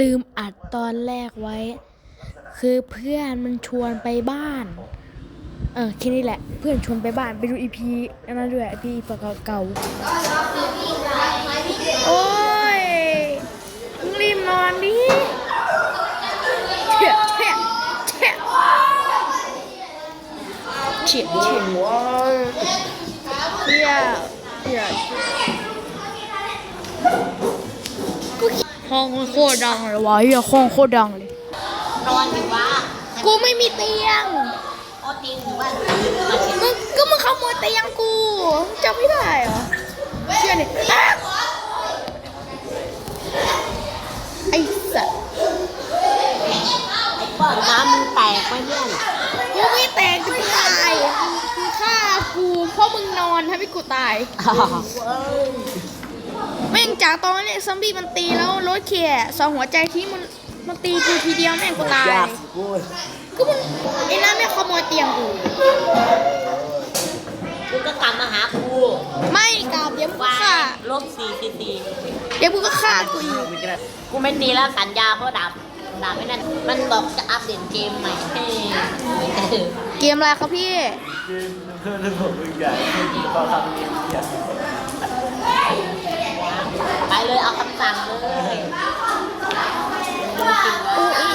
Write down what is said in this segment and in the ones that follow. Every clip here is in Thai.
ลืมอัดตอนแรกไว้ คือเพื่อนมันชวนไปบ้าน เออแค่นี้แหละ เพื่อนชวนไปบ้านไปดูอีพีอันนั้นด้วยอีพีเก่าๆโอ้ยรีบนอนดิเชี่ยเชี่ยเชี่ยเชี่ยเชี่ยเชี่ยเฮีย ห้องมันโคตรดังเลยวะเฮียห้องโคตรดังเลย นอนอยู่ว่ากูไม่มีเตียงโอตีนอยู่ว่ามึงก็มึงขโมยเตียงกูจำไม่ได้เหรอเชื่อนี่อะไอ้สัสไอ้ป้อนน้ำมึงแตกไปเนี่ยน่ะกูไม่แตกกูตายมึงฆ่ากูเพราะมึงนอนทำให้กูตาย แม่งจากตอนนี้ซอมบี้มันตีแล้วรถเขี่ยสองหัวใจที่มันมันตีกูทีเดียวแม่งกูตายยากโว้ยก็มันไอ้นั่นแม่งขโมยเตียงกูมึงก็กลับมาหากูไม่กลับเดี๋ยวมึงก็ว่าฆ่าลบสี่สี่สี่เดี๋ยวมึงก็ฆ่ากูอีกกูไม่ตีแล้วสัญญาเพราะดาบดาบไม่นั่น มันบอกจะอัปเดตเกมใหม่ให้เกมอะไรครับพี่เพื่อนผมอีกอย่างตอนทำนี้อย่างไป เลยเอาคำสั่งเลยอูอี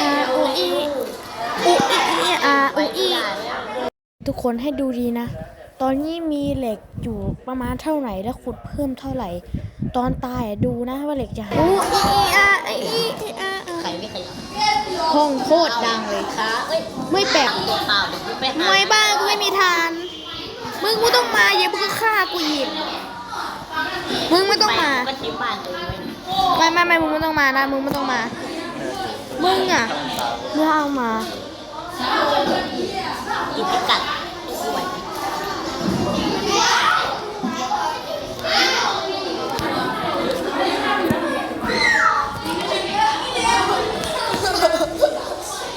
อาอูอีอูอีอาอูอีทุกคนให้ดูดีนะ ตอนนี้มีเหล็กอยู่ประมาณเท่าไหร่แล้วขุดเพิ่มเท่าไหร่ ตอนตายดูนะว่าเหล็กจะหายอูอีอาอีอาใครไม่ขยับห้องโคตรดังเลยขาเอ้ยไม่แปลกตัวเปล่าเดี๋ยวกูไปหาทำไมบ้ากูไม่มีทาน มึงกูต้องมาเดี๋ยวมึงก็ฆ่ากูอีก มึงไม่ต้องมา ก็ทิ้งบ้านตัวเองไว้ไม่ไม่ไม่มึงไม่ต้องมานะ มึงไม่ต้องมา มึงอะไม่เอามากินพิกัดกูไหว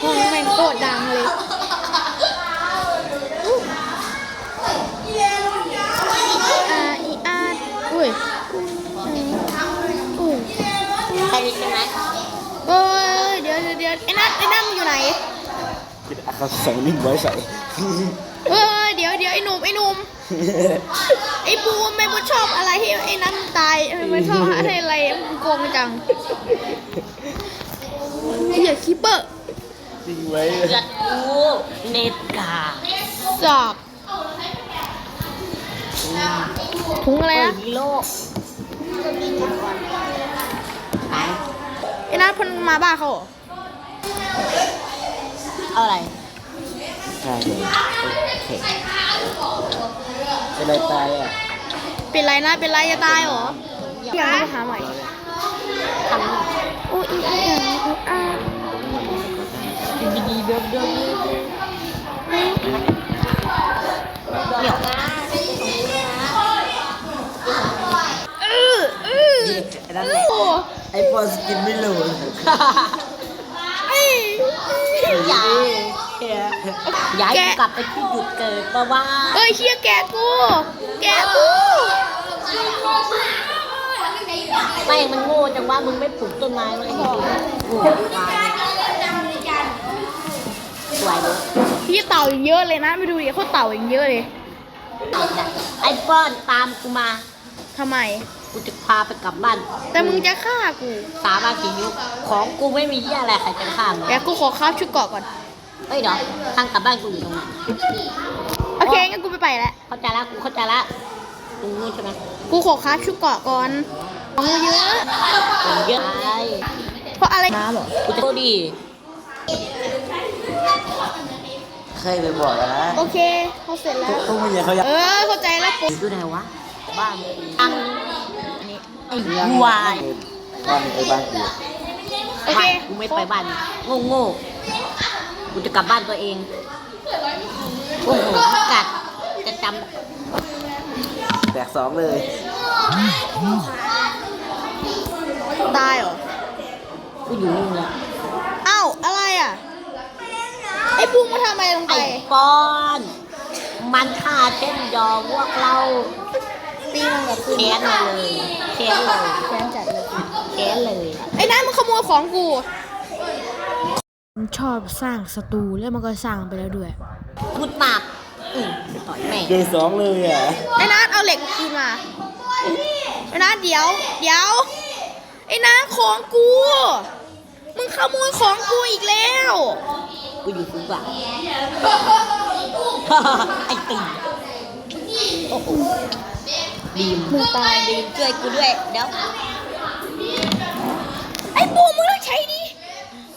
ห้องแม่งโคตรดัง คิดอาคาใส่นิ่งไว้ใส่ เอ้ยเดี๋ยวเดี๋ยวไอ้หนุ่มไอ้หนุ่มไอ้บูมไม่บูชอบอะไรให้ไอ้นัทมันตายไม่ชอบให้อะไรมึงโกงจังเฮียคิปเปอร์นิ่งไว้เลือดกูเน็ตกาสอบถุงอะไรเฮ้ยอะฮีโร่ไหนไอ้นัทเพันมาบ้านเขาเหรอ เอาอะไร ใช่เลยโอเคเป็นไรตายอะเป็นไรนะเป็นไรจะตายเหรออยากไปหาใหม่ทำโอ้ยอีอีอะอีอะดีๆเดิมเดิมเดี๋ยวนะเออเออไอ้นั่นแหละโอ้ไอ้พอสกินไม่รู้ไอ้ อย่าย้ายกูกลับไปที่หยุดเกิดเพราะว่าเอ้ยเชียแกะกู แกะกูไม่มันโง่จังว่ามึงไม่ปลูกต้นไม้ไว้ให้ดีโง่ควายสวยเลยพี่เต่าอย่างเยอะเลยนะไปดูดิเขาเต่าอย่างเยอะเลยเอาจ้ะไอ้ป้อนตามกูมาทำไม กูจะพาไปกลับบ้านแต่มึงจะฆ่ากู สาบานกี่ยุคของกูไม่มีเหี้ยอะไรใครจะฆ่ามึงแกกูขอคราบชุดเกาะก่อน เฮ้ยเดี๋ยวทางกลับบ้านกูอยู่ตรงไหนโอเคงั้นกูไปไปแล้วเข้าใจละกูเข้าใจละกูงูใช่ไหมกูขอคราบชุดเกาะก่อนของกูเยอะกูเยอะไปเพราะอะไรน้ำหรอกูจะโทษดีเคยไปบอกแล้วนะโอเคเขาเสร็จแล้วพวกมึงอย่าเขาอยากเออเข้าใจแล้วปุ๊บอยู่ไหนวะบ้านอัง นี่ไอ้วาย บ้านไอ้บ้านกูโอเค ไม่กูไม่ไปบ้านโง่โง่ๆกูจะกลับบ้านตัวเองโอ้โหพิกัดจะจแตกสองเลยตายเหรอำกูอยู่นู่นแล้วอ้าว อะไรอะ ไอ้ปุ้งมาทำอะไรลงไป ไอ้ป้อน มันฆ่าเช่นยอพวกเรา ตีมันกับคืนแค้นมาเลยแค้นเลยแค้นจัดเลยแค้นเลยไอ้นั่นมันขโมยของกูมันชอบสร้างศัตรูแล้วมันก็สร้างไปแล้วด้วยพูดปากอืมต่อยแม่งเกยสองเลยอะไอ้นัทเอาเหล็กคืนมาไอ้นัทเดี๋ยว เดี๋ยวไอ้นัทของกู มึงขโมยของกูอีกแล้วกูอยู่สูงกว่าไอ้ตีโอ้โห ดีมมึงตายดีมช่วยกูด้วยเดี๋ยวไอ้ปูมึงต้องใช้ดิ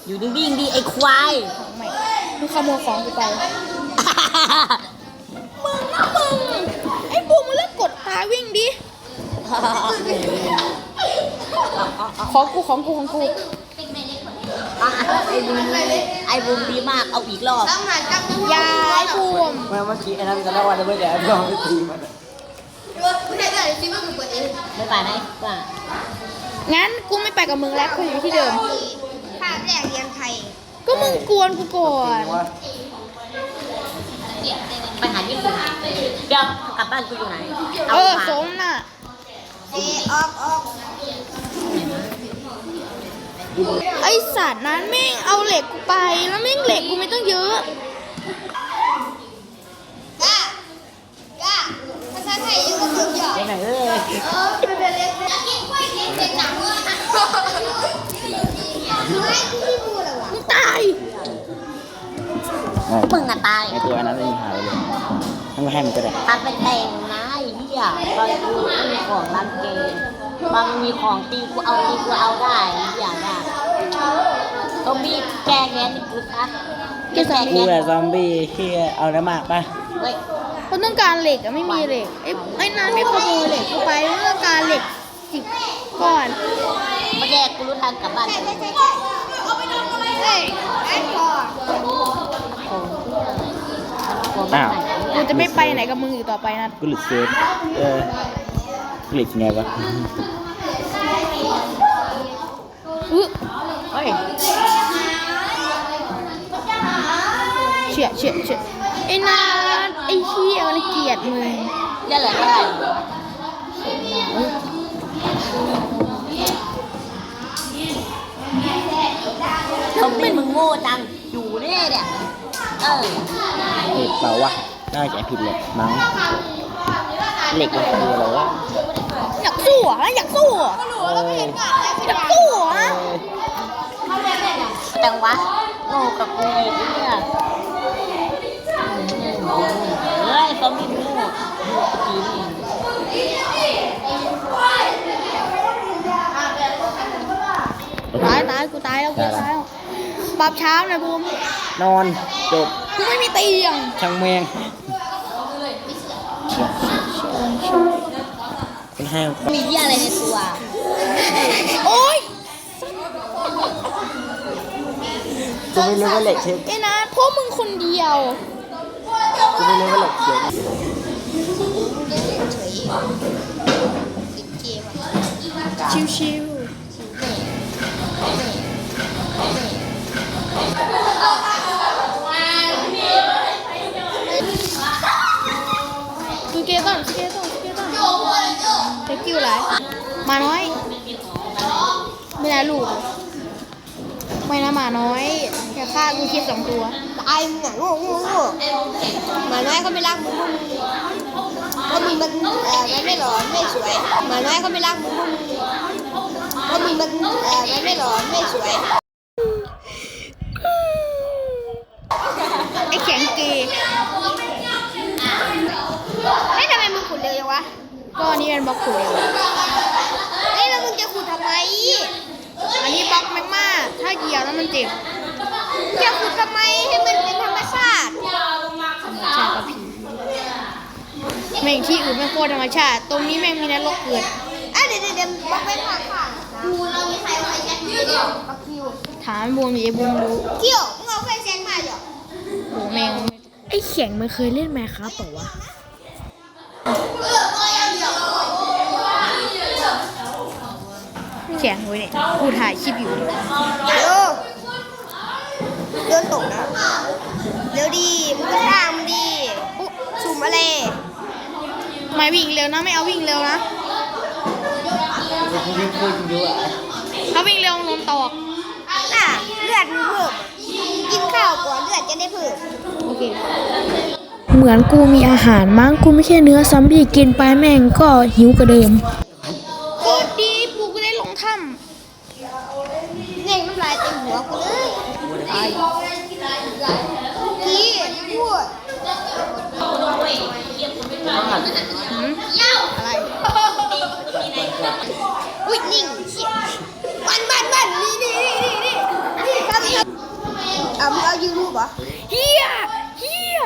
อยู่ดูวิ่งดีไอ้ควายไม่มึงขโมยของกูไปมึงนะมึงไอ้ปูมึงเลิกกดตาวิ่งดิของกูของกูของกูอะไอ้บูมไอ้บูมดีมากเอาอีกรอบอยาไอ้ปูมเมื่อเมื่อกี้ไอ้นั่นจะเล่าว่าจะไม่ได้ลองไปตีมัน อะไม่ไปไหมว่างั้นกูไม่ไปกับมึงแล้วกูอยู่ที่เดิม ภาพแรกเรียนไทย ก็มึงกวนกูก่อน ว่าไปหาญี่ปุ่นเดี๋ยวกลับบ้านกูอยู่ไหนเออมาสมน่ะ เอออกออกไอสัตว์นั้นแม่งเอาเหล็กกูไป แล้วแม่งเหล็กกูไม่ต้องเยอะ ก้ากล้า ภาษาไทยยังก็ถึงหยอกไปไหนเอ้ยเออเป็นเล็กอยากกินกล้วยเค็มเป็นหนังเลยไม่กูไม่พูดเลยวะมึงตายมึงอะตายไอตัวนั้นไม่มีหายเลยทั้งให้มันก็ได้ทำเป็นแต่งนะไอ้เหี้ยตอนกูไม่มีของร้านเกมบางมีของตีกูเอาตีกูเอาได้ไอ้เหี้ยได้ต้องมีแกแง้นกูซะแกสองกูแหละซอมบี้ที่เอาน้ำหมากป่ะเฮ้ย เขาต้องการเหล็กอะไม่มีเหล็กไอ้ไอ้นั้นไม่ขโมยเหล็กกูไปเขาต้องการเหล็กสิบก้อนเมื่อกี้กูรู้ทางกลับบ้านใช่ใช่ใช่ใช่เอาไปทำอะไรเฮ้ยไอ้พ่อของที่อะไรของไม่ใส่กูจะไม่ไปไหนกับมึงอีกต่อไปนะกูหลุดเซฟเออกูหลุดยังไงวะอึเฮ้ยเฉียเฉียเฉียไอ้นัท ไอ้เหี้ยมันเกลียดมึงได้เหลือเท่าไหร่ทำเป็นมึงโง่จังอยู่เนี่ยเนี่ยเออเหล็กเปล่าวะน่าจะผิดเหล็กมั้งเหล็กมันคืออะไรวะอยากสู้อะอยากสู้อะเอออยากสู้อะจังวะโง่กับกูอีกเนี่ย เฮ้ยเขาไม่โง่โง่จริงตายตายกูตายแล้วกูตายแล้วปรับเช้าหน่อยบูมนอนจบกูไม่มีเตียงช่างแมงคุณให้มีเหี้ยอะไรในตัวโอ๊ยกูไม่รู้ว่าเหล็กเทปไอ้นะเพราะมึงคนเดียว กูไม่รู้ว่าหล็กเขียวชิวๆดูเกต้นเกต้นเกต้นเทคิวไรมาน้อย ไม่ได้ลูก ไม่นะหมาน้อย อย่าฆ่ากูคิดสองตัว ตายมึงอะโง่โง่โง่หมาน้อยเขาไม่รักมึงเพราะมึงเพราะมึงมันเออมันไม่หล่อไม่สวยหมาน้อยเขาไม่รักมึงเพราะมึงเพราะมึงมันเออมันไม่หล่อไม่สวยไอ้แข็งเกย์เฮ้ยทำไมมึงขุดเร็วจังวะก็อันนี้เป็นบล็อกขุดเร็วเฮ้ยแล้วมึงจะขุดทำไมอันนี้บล็อกแมกมาถ้าเหยียบแล้วมันเจ็บ จะขุดทำไมให้มันเป็นธรรมชาติธรรมชาติกับผีแม่งที่อื่นไม่งโคตรธรรมชาติ ตรงนี้แม่งมีนรกเกิดอะเดี๋ยวเดี๋ยวเดี๋ยวบล็อกไว้ข้างข้างกูเรามีใครเอาไฟแช็กมาเดี๋ยวบักคิวถามบูมมีไอ้บูมรู้เกี่ยวมึงเอาไฟแช็กมาเดี๋ยวโหแม่งไอ้แข็งมันเคยเล่นแมคครับเปล่าวะแข็งเว้ยเนี่ยกูถ่ายคลิปอยู่เดี๋ยวโดนตกนะ เร็วดีมึงก็ตามมันดีอุ๊สุ่มอะไรไม่วิ่งเร็วนะ ไม่เอาวิ่งเร็วนะกูยิ่งพูดยิ่งเยอะอะถ้าวิ่งเร็วลมตกน่ะเลือดมึงเพิ่มกินข้าวก่อนเลือดจะได้เพิ่มโอเคเหมือนกูมีอาหารมั้งกูไม่ใช่เนื้อซอมบี้กินไปแม่งก็หิวกว่าเดิม พี่พูดอะไรอุ้ยนิ่งเชี่ยวันวันวันนี่นี่นี่นี่นี่ครับครับเอามึงเอายูทูบเหรอำเฮียเฮีย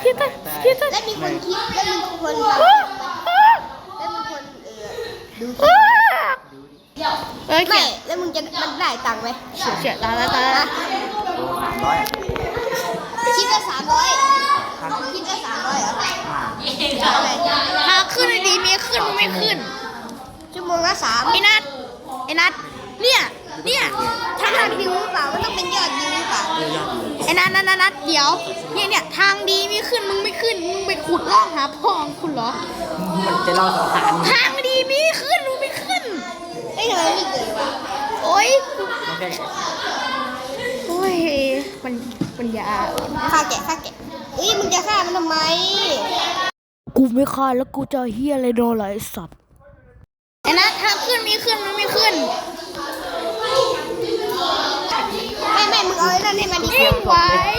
เฮียตาเฮียตาแล้วมีคนคิดแล้วมีคนทำแล้วมีคนเออดู คลิปเอ้ยไม่แล้วมึงจะมันได้ตังค์ไหมเสียตาแล้วตาแล้วสามร้อยคิดละสามร้อยคิดละสามร้อยเหรออะไรถ้าขึ้นดีมีขึ้นมึงไม่ขึ้น ชั่วโมงละสามไอ้นัทไอ้นัทเนี่ย เนี่ยถ้าทำวิวหรือเปล่ามันต้องเป็นยอดวิวหรือเปล่าไอ้นัทนัทนัทนัทเดี๋ยว เนี่ยเนี่ยทางดีมีขึ้นมึงไม่ขึ้นมึงไปขุดล่องหาพ่อของคุณเหรอ มันจะรอดสะพานทางดีมีขึ้น มึงไม่ขึ้น เอ้ยทำไมไม่เกิดวะ โอ๊ย มันแค่โอ้ยมันปัญญาอ่อนฆ่าแกะฆ่าแกะเอ้ยมึงจะฆ่ามันทำไม กูไม่ฆ่าแล้วกูจะเฮียอะไรโดนไรสัตว์ไอ้นัททางขึ้นมีขึ้นมึงไม่ขึ้นไม่ไม่มึงเอาไอ้นั่นให้มันดีกนิ่งว่าไว้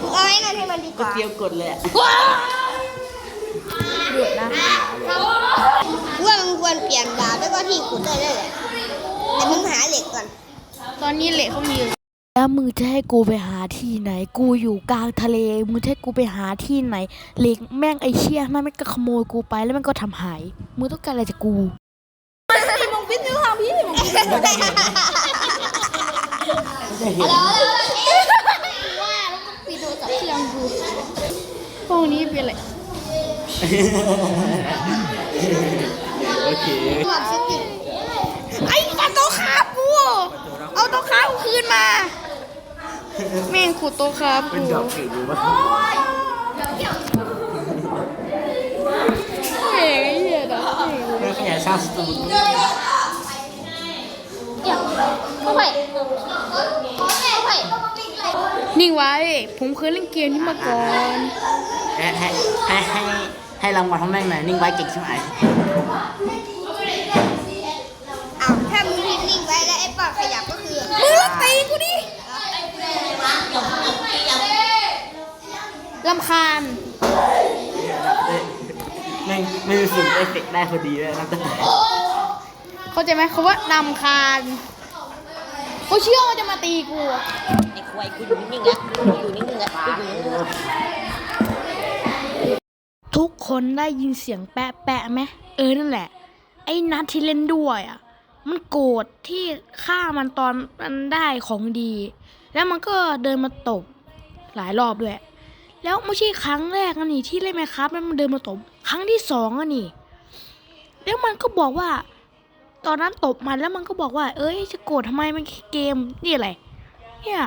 มึงเอาไอ้นั่นให้มันดีกก็ว่าเตียวกดเลยอะเดือดนะกูว่ามึงควรเปลี่ยนดาบแล้วก็ที่ขุดเลยได้เลยแต่มึงหาเหล็กก่อน ตอนนี้เหล็กเขามีแล้วมึงจะให้กูไปหาที่ไหน กูอยู่กลางทะเล มึงจะให้กูไปหาที่ไหน เหล็กแม่งไอเชี่ยนั่นแม่งก็ขโมยกูไปแล้วมันก็ทำหาย มึงต้องการอะไรจากกูว่าแล้วก็ปีโดจับเครื่องกูพวกนี้เป็นอะไรโอเค หวังสติ ไอ้ตัดโต๊ะขากู เอา โต๊ะขากูคืนมา แม่งขุดโต๊ะขาเป็กูนดอกสีดูว่าเฮ้ยไอ้เหี้ยดอกเฮ้ยเพื่อขยายสร้างสตูดิโอเข้าไปเข้าไปนิ่งไว้ ผมเคยเล่นเกมนี้มาก่อน ให้ให้ให้ให้ให้รางวัลทั้งแม่งหน่อยนิ่งไว้เก่งใช่ไหม อ้าวถ้ามึงนิ่งไว้แล้วไอ้ปอดขยับก็คือ มึงละตีกูดิ ลำคาญแม่งไม่มีฝุ่นเอฟเฟกต์ได้พอดีเลยนะแต่เข้าใจไหมเขาว่านำคาญเขาเชื่อว่าจะมาตีกูไอ้ควายกูอยู่นิ่งๆอะกูอยู่นิ่งๆอะกูอยู่นิ่งๆอะทุกคนได้ยินเสียงแปะแปะไหมเออนั่นแหละ ไอ้นัดที่เล่นด้วยอะมันโกรธที่ฆ่ามันตอนมันได้ของดี แล้วมันก็เดินมาตบหลายรอบด้วย แล้วไม่ใช่ครั้งแรกนะนี่ที่เล่นไหมครับแล้วมันเดินมาตบ ครั้งที่สองอะนี่ แล้วมันก็บอกว่า ตอนนั้นตบมันแล้วมันก็บอกว่า เอ้ยจะโกรธทำไมมันแค่เกมนี่อะไรเนี่ย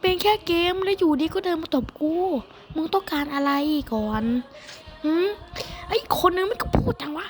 เป็นแค่เกมแล้วอยู่ดีก็เดินมาตบกูมึงต้องการอะไรก่อนหืมไอ้คนนึงมันก็พูดจังวะ